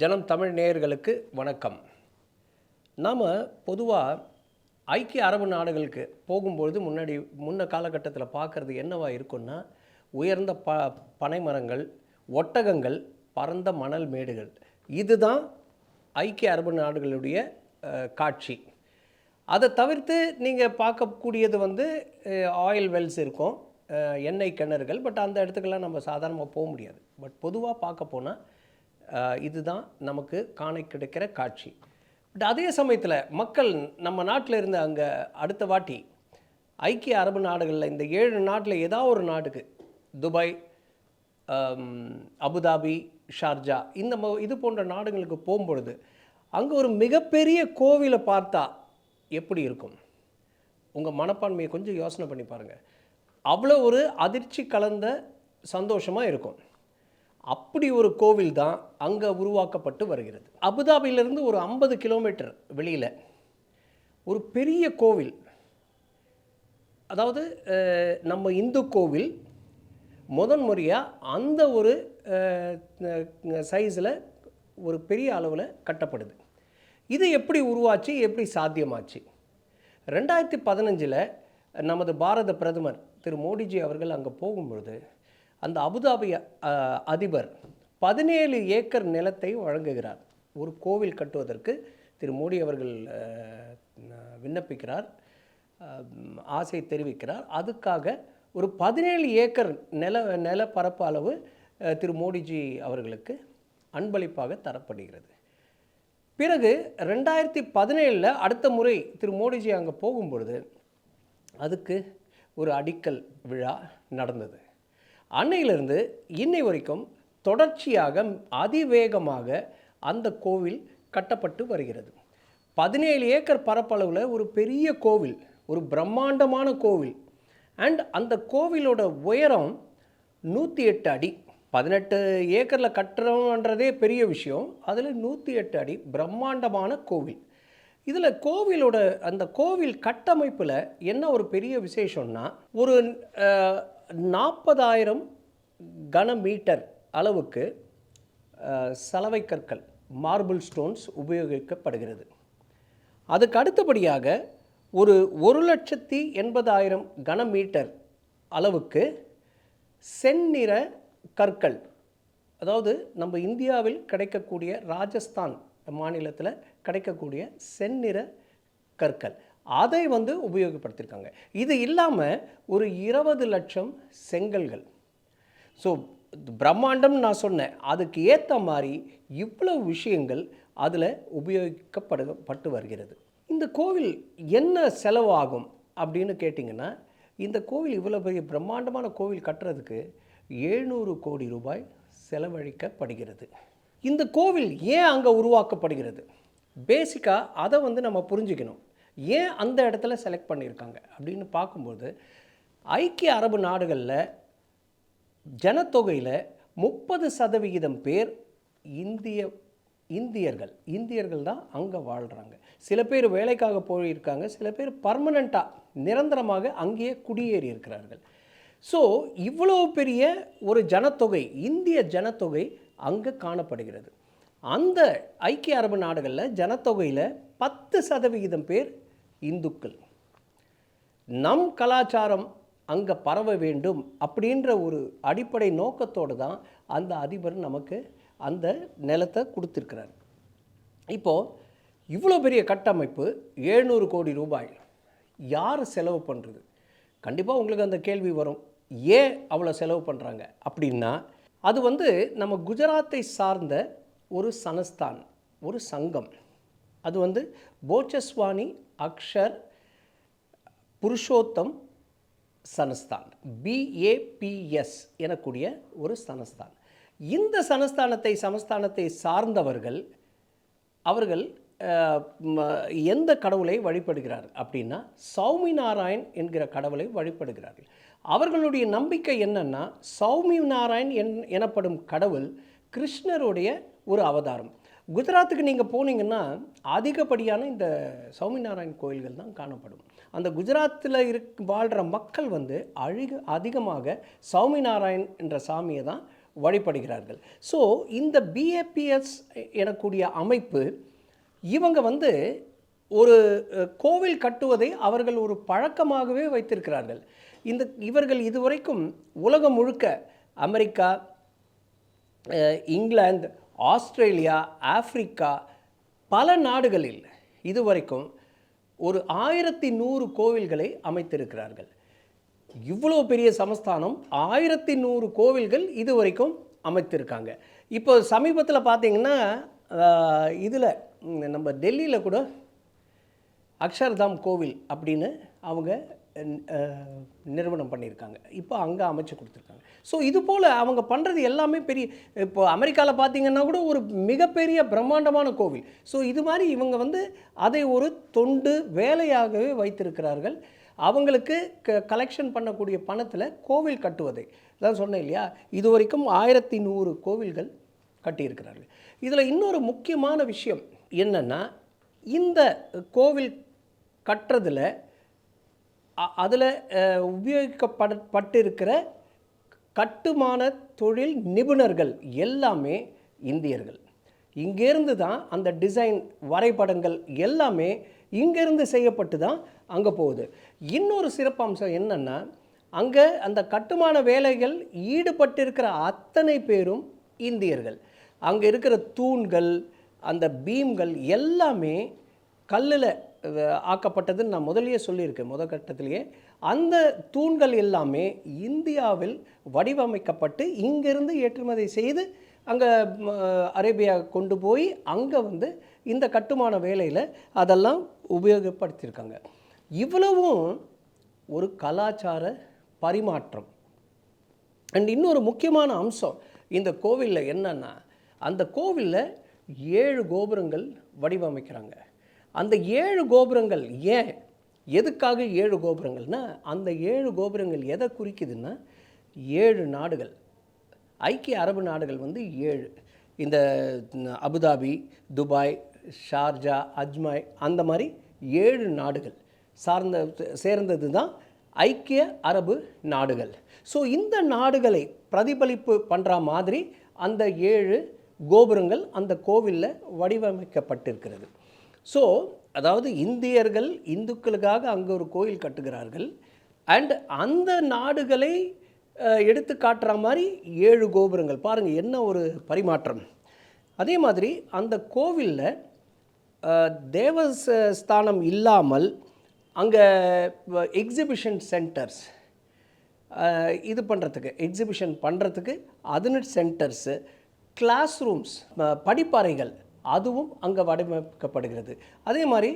ஜனம் தமிழ் நேயர்களுக்கு வணக்கம். நாம் பொதுவாக ஐக்கிய அரபு நாடுகளுக்கு போகும்பொழுது முன்னாடி முன்ன காலகட்டத்தில் பார்க்குறது என்னவா இருக்குன்னா உயர்ந்த ப பனைமரங்கள் ஒட்டகங்கள் பரந்த மணல் மேடுகள். இதுதான் ஐக்கிய அரபு நாடுகளுடைய காட்சி. அதை தவிர்த்து நீங்கள் பார்க்கக்கூடியது வந்து ஆயில் வெல்ஸ் இருக்கும் எண்ணெய் கிணறுகள் பட் அந்த இடத்துக்கெல்லாம் நம்ம சாதாரணமாக போக முடியாது. பட் பொதுவாக பார்க்க போனால் இதுதான் நமக்கு காண கிடைக்கிற காட்சி. பட் அதே சமயத்தில் மக்கள் நம்ம நாட்டில் இருந்து அங்கே அடுத்த வாட்டி ஐக்கிய அரபு நாடுகளில் இந்த ஏழு நாட்டில் ஏதாவது ஒரு நாட்டுக்கு துபாய் அபுதாபி ஷார்ஜா இந்த இது போன்ற நாடுகளுக்கு போகும்பொழுது அங்கே ஒரு மிகப்பெரிய கோவிலை பார்த்தா எப்படி இருக்கும்? உங்கள் மனப்பான்மையை கொஞ்சம் யோசனை பண்ணி பாருங்கள் அவ்வளோ ஒரு அதிர்ச்சி கலந்த சந்தோஷமாக இருக்கும். அப்படி ஒரு கோவில் தான் அங்கே உருவாக்கப்பட்டு வருகிறது. அபுதாபியிலிருந்து ஒரு ஐம்பது கிலோமீட்டர் வெளியில் ஒரு பெரிய கோவில் அதாவது நம்ம இந்து கோவில் முதன் முறையாக அந்த ஒரு சைஸில் ஒரு பெரிய அளவில் கட்டப்படுது. இது எப்படி உருவாச்சு? எப்படி சாத்தியமாச்சு? ரெண்டாயிரத்தி பதினஞ்சில் நமது பாரத பிரதமர் திரு மோடிஜி அவர்கள் அங்கே போகும்பொழுது அந்த அபுதாபி அதிபர் பதினேழு ஏக்கர் நிலத்தை வழங்குகிறார். ஒரு கோவில் கட்டுவதற்கு திரு மோடி அவர்கள் விண்ணப்பிக்கிறார் ஆசை தெரிவிக்கிறார். அதுக்காக ஒரு பதினேழு ஏக்கர் நில நிலப்பரப்பு அளவு திரு மோடிஜி அவர்களுக்கு அன்பளிப்பாக தரப்படுகிறது. பிறகு ரெண்டாயிரத்தி பதினேழில் அடுத்த முறை திரு மோடிஜி அங்கே போகும்பொழுது அதுக்கு ஒரு அடிக்கல் விழா நடந்தது. அன்னையிலிருந்து இன்னை வரைக்கும் தொடர்ச்சியாக அதிவேகமாக அந்த கோவில் கட்டப்பட்டு வருகிறது. பதினேழு ஏக்கர் பரப்பளவில் ஒரு பெரிய கோவில் ஒரு பிரம்மாண்டமான கோவில். அண்ட் அந்த கோவிலோட உயரம் நூற்றி எட்டு அடி. பதினெட்டு ஏக்கரில் கட்டுறோன்றதே பெரிய விஷயம். அதில் நூற்றி எட்டு அடி பிரம்மாண்டமான கோவில். இதில் கோவிலோட அந்த கோவில் கட்டமைப்பில் என்ன ஒரு பெரிய விசேஷம்னா ஒரு நாற்பதாயிரம் கனமீட்டர் அளவுக்கு சலவை கற்கள் மார்பிள் ஸ்டோன்ஸ் உபயோகிக்கப்படுகிறது. அதுக்கு அடுத்தபடியாக ஒரு ஒரு லட்சத்தி எண்பதாயிரம் கனமீட்டர் அளவுக்கு செந்நிற கற்கள் அதாவது நம்ம இந்தியாவில் கிடைக்கக்கூடிய ராஜஸ்தான் மாநிலத்தில் கிடைக்கக்கூடிய செந்நிற கற்கள். அதை வந்து உபயோகப்படுத்தியிருக்காங்க இது இல்லாமல் ஒரு இருபது லட்சம் செங்கல்கள். ஸோ பிரம்மாண்டம் நான் சொன்னேன். அதுக்கு ஏற்ற மாதிரி இவ்வளவு விஷயங்கள் அதில் உபயோகிக்கப்படப்பட்டு வருகிறது. இந்த கோவில் என்ன செலவாகும் அப்படின்னு கேட்டிங்கன்னா இந்த கோவில் இவ்வளோ பெரிய பிரம்மாண்டமான கோவில் கட்டுறதுக்கு எழுநூறு கோடி ரூபாய் செலவழிக்கப்படுகிறது. இந்த கோவில் ஏன் அங்கே உருவாக்கப்படுகிறது? பேசிக்காக அதை வந்து நம்ம புரிஞ்சுக்கணும். ஏன் அந்த இடத்துல செலக்ட் பண்ணியிருக்காங்க? அப்படின்னு பார்க்கும்போது ஐக்கிய அரபு நாடுகளில் ஜனத்தொகையில் முப்பது சதவிகிதம் பேர் இந்திய இந்தியர்கள். இந்தியர்கள் தான் அங்கே வாழ்கிறாங்க சில பேர் வேலைக்காக போயிருக்காங்க சில பேர் பர்மனண்ட்டாக நிரந்தரமாக அங்கேயே குடியேறி இருக்கிறார்கள். ஸோ இவ்வளோ பெரிய ஒரு ஜனத்தொகை இந்திய ஜனத்தொகை அங்கே காணப்படுகிறது. அந்த ஐக்கிய அரபு நாடுகளில் ஜனத்தொகையில் பத்து சதவிகிதம் பேர் இந்துக்கள். நம் கலாச்சாரம் அங்கே பரவ வேண்டும் அப்படின்ற ஒரு அடிப்படை நோக்கத்தோடு தான் அந்த அதிபர் நமக்கு அந்த நிலத்தை கொடுத்துருக்கிறார். இப்போது இவ்வளோ பெரிய கட்டமைப்பு எழுநூறு கோடி ரூபாய். யார் செலவு பண்ணுறது கண்டிப்பாக உங்களுக்கு அந்த கேள்வி வரும். ஏன் அவ்வளோ செலவு பண்ணுறாங்க அப்படின்னா அது வந்து நம்ம குஜராத்தை சார்ந்த ஒரு சனஸ்தான் ஒரு சங்கம். அது வந்து போச்சஸ்வானி அக்ஷர் புருஷோத்தம் சனஸ்தான். பிஏபிஎஸ் எனக்கூடிய ஒரு சனஸ்தான். இந்த சனஸ்தானத்தை சமஸ்தானத்தை சார்ந்தவர்கள் அவர்கள் எந்த கடவுளை வழிபடுகிறார் அப்படின்னா சௌமி நாராயண் என்கிற கடவுளை வழிபடுகிறார்கள். அவர்களுடைய நம்பிக்கை என்னென்னா சௌமி நாராயண் என் எனப்படும் கடவுள் கிருஷ்ணருடைய ஒரு அவதாரம். குஜராத்துக்கு நீங்கள் போனீங்கன்னா அதிகப்படியான இந்த சௌமிநாராயண் கோயில்கள் தான் காணப்படும். அந்த குஜராத்தில் இருக் வாழ்கிற மக்கள் வந்து அழிக அதிகமாக சௌமிநாராயண் என்ற சாமியை தான் வழிபடுகிறார்கள். ஸோ இந்த பிஏபிஎஸ் எனக்கூடிய அமைப்பு இவங்க வந்து ஒரு கோவில் கட்டுவதை அவர்கள் ஒரு பழக்கமாகவே வைத்திருக்கிறார்கள். இந்த இவர்கள் இதுவரைக்கும் உலகம் முழுக்க அமெரிக்கா இங்கிலாந்து ஆஸ்திரேலியா ஆப்பிரிக்கா பல நாடுகளில் இதுவரைக்கும் ஒரு ஆயிரத்தி நூறு கோவில்களை அமைத்திருக்கிறார்கள். இவ்வளோ பெரிய சமஸ்தானம் ஆயிரத்தி நூறு கோவில்கள் இதுவரைக்கும் அமைத்திருக்காங்க. இப்போ சமீபத்தில் பார்த்தீங்கன்னா இதில் நம்ம டெல்லியில் கூட அக்ஷர்தாம் கோவில் அப்படின்னு அவங்க நிறுவனம் பண்ணியிருக்காங்க. இப்போ அங்கே அமைச்சு கொடுத்துருக்காங்க. ஸோ இது போல் அவங்க பண்ணுறது எல்லாமே பெரிய இப்போ அமெரிக்காவில் பார்த்தீங்கன்னா கூட ஒரு மிகப்பெரிய பிரம்மாண்டமான கோவில். ஸோ இது மாதிரி இவங்க வந்து அதை ஒரு தொண்டு வேலையாகவே வைத்திருக்கிறார்கள். அவங்களுக்கு க கலெக்ஷன் பண்ணக்கூடிய பணத்தில் கோவில் கட்டுவதை. தான் சொன்னேன் இல்லையா? இது வரைக்கும் ஆயிரத்தி நூறு கோவில்கள் கட்டியிருக்கிறார்கள். இதில் இன்னொரு முக்கியமான விஷயம் என்னென்னா இந்த கோவில் கட்டுறதில் அதில் உபயோகிக்கப்படப்பட்டிருக்கிற கட்டுமான தொழில் நிபுணர்கள் எல்லாமே இந்தியர்கள். இங்கேருந்து தான் அந்த டிசைன் வரைபடங்கள் எல்லாமே இங்கேருந்து செய்யப்பட்டு தான் அங்கே போகுது. இன்னொரு சிறப்பம்சம் என்னென்னா அங்கே அந்த கட்டுமான வேலைகள் ஈடுபட்டிருக்கிற அத்தனை பேரும் இந்தியர்கள். அங்கே இருக்கிற தூண்கள் அந்த பீம்கள் எல்லாமே கல்லில் ஆக்கப்பட்டதுன்னு நான் முதலியே சொல்லியிருக்கேன் முத கட்டத்திலேயே. அந்த தூண்கள் எல்லாமே இந்தியாவில் வடிவமைக்கப்பட்டு இங்கிருந்து ஏற்றுமதி செய்து அங்கே அரேபியா கொண்டு போய் அங்கே வந்து இந்த கட்டுமான வேலையில் அதெல்லாம் உபயோகப்படுத்தியிருக்காங்க. இவ்வளவும் ஒரு கலாச்சார பரிமாற்றம். அண்ட் இன்னொரு முக்கியமான அம்சம் இந்த கோவிலில் என்னன்னா அந்த கோவிலில் ஏழு கோபுரங்கள் வடிவமைக்கிறாங்க. அந்த ஏழு கோபுரங்கள் ஏன் எதுக்காக ஏழு கோபுரங்கள்னா அந்த ஏழு கோபுரங்கள் எதை குறிக்குதுன்னா ஏழு நாடுகள். ஐக்கிய அரபு நாடுகள் வந்து ஏழு. இந்த அபுதாபி துபாய் ஷார்ஜா அஜ்மாய் அந்த மாதிரி ஏழு நாடுகள். சார்ந்த சேர்ந்தது தான் ஐக்கிய அரபு நாடுகள். ஸோ இந்த நாடுகளை பிரதிபலிப்பு பண்ணுற மாதிரி அந்த ஏழு கோபுரங்கள் அந்த கோவிலில் வடிவமைக்கப்பட்டிருக்கிறது. ஸோ அதாவது இந்தியர்கள் இந்துக்களுக்காக அங்கே ஒரு கோயில் கட்டுகிறார்கள். அண்ட் அந்த நாடுகளை எடுத்து காட்டுற மாதிரி ஏழு கோபுரங்கள். பாருங்கள் என்ன ஒரு பரிமாற்றம். அதே மாதிரி அந்த கோவிலில் தேவஸ்தானம் இல்லாமல் அங்கே எக்ஸிபிஷன் சென்டர்ஸ் இது பண்ணுறதுக்கு எக்ஸிபிஷன் பண்ணுறதுக்கு அதுனட் சென்டர்ஸு கிளாஸ் ரூம்ஸ் படிப்பறைகள் அதுவும் அங்கே வடிவமைக்கப்படுகிறது. அதே மாதிரி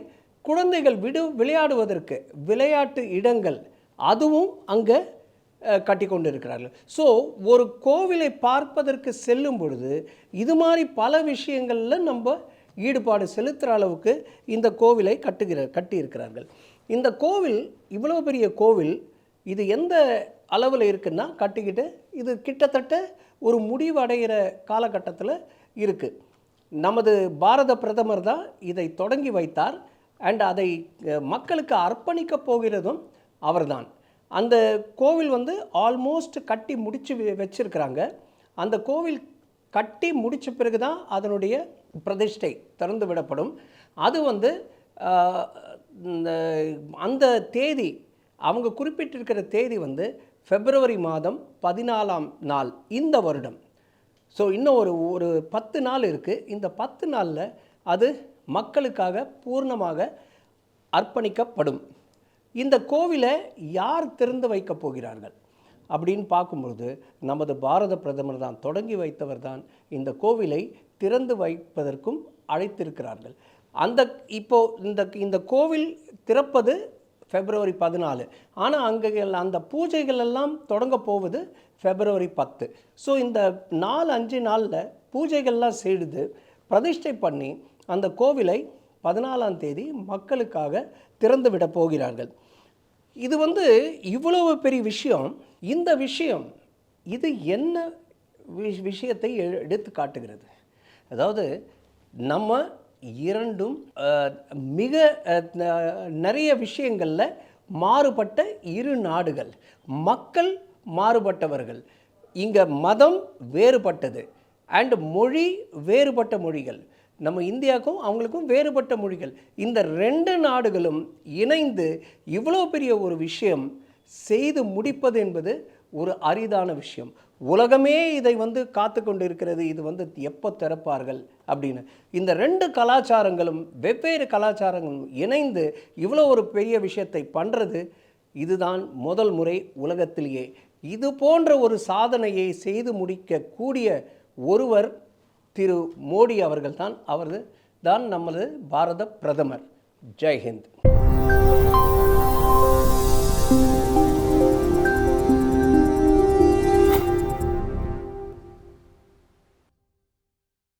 குழந்தைகள் விடு விளையாடுவதற்கு விளையாட்டு இடங்கள் அதுவும் அங்கே கட்டி கொண்டு இருக்கிறார்கள் ஸோ ஒரு கோவிலை பார்ப்பதற்கு செல்லும் பொழுது இது மாதிரி பல விஷயங்களில் நம்ம ஈடுபாடு செலுத்துகிற அளவுக்கு இந்த கோவிலை கட்டுகிற கட்டியிருக்கிறார்கள். இந்த கோவில் இவ்வளோ பெரிய கோவில் இது எந்த அளவில் இருக்குன்னா கட்டிக்கிட்டு இது கிட்டத்தட்ட ஒரு முடிவடைகிற காலகட்டத்தில் இருக்குது நமது பாரத பிரதமர் தான் இதை தொடங்கி வைத்தார். அண்ட் அதை மக்களுக்கு அர்ப்பணிக்க போகிறதும் அவர்தான். அந்த கோவில் வந்து ஆல்மோஸ்ட் கட்டி முடித்து வச்சுருக்கிறாங்க. அந்த கோவில் கட்டி முடித்த பிறகு தான் அதனுடைய பிரதிஷ்டை திறந்து விடப்படும். அது வந்து இந்த அந்த தேதி அவங்க குறிப்பிட்டிருக்கிற தேதி வந்து பிப்ரவரி மாதம் பதினாலாம் நாள் இந்த வருடம். ஸோ இன்னும் ஒரு ஒரு பத்து நாள் இருக்குது இந்த பத்து நாளில் அது மக்களுக்காக பூர்ணமாக அர்ப்பணிக்கப்படும். இந்த கோவிலை யார் திறந்து வைக்கப் போகிறார்கள்? அப்படின்னு பார்க்கும்பொழுது நமது பாரத பிரதமர் தான் தொடங்கி வைத்தவர் தான் இந்த கோவிலை திறந்து வைப்பதற்கும் அழைத்திருக்கிறார்கள். அந்த இப்போ இந்த இந்த கோவில் திறப்பது ஃபெப்ரவரி பதினாலு. ஆனால் அங்கே அந்த பூஜைகள் எல்லாம் தொடங்க போவது ஃபெப்ரவரி பத்து. ஸோ இந்த நாலு அஞ்சு நாளில் பூஜைகள்லாம் செய்து பிரதிஷ்டை பண்ணி அந்த கோவிலை பதினாலாம் தேதி மக்களுக்காக திறந்து விட போகிறார்கள். இது வந்து இவ்வளவு பெரிய விஷயம். இந்த விஷயம் இது என்ன விஷயத்தை எடுத்து காட்டுகிறது? அதாவது நம்ம இரண்டும் மிக நிறைய விஷயங்களில் மாறுபட்ட இரு நாடுகள். மக்கள் மாறுபட்டவர்கள். இங்கே மதம் வேறுபட்டது. அண்ட் மொழி வேறுபட்ட மொழிகள். நம்ம இந்தியாவுக்கும் அவங்களுக்கும் வேறுபட்ட மொழிகள். இந்த ரெண்டு நாடுகளும் இணைந்து இவ்வளோ பெரிய ஒரு விஷயம் செய்து முடிப்பது என்பது ஒரு அரிதான விஷயம். உலகமே இதை வந்து காத்து கொண்டு இருக்கிறது இது வந்து எப்போ திறப்பார்கள்? அப்படின்னு. இந்த ரெண்டு கலாச்சாரங்களும் வெவ்வேறு கலாச்சாரங்களும் இணைந்து இவ்வளோ ஒரு பெரிய விஷயத்தை பண்ணுறது இதுதான் முதல் முறை உலகத்திலேயே. இது போன்ற ஒரு சாதனையை செய்து முடிக்கக்கூடிய ஒருவர் திரு மோடி அவர்கள்தான். அவரது அவர் தான் நமது பாரத பிரதமர். ஜெய்ஹிந்த்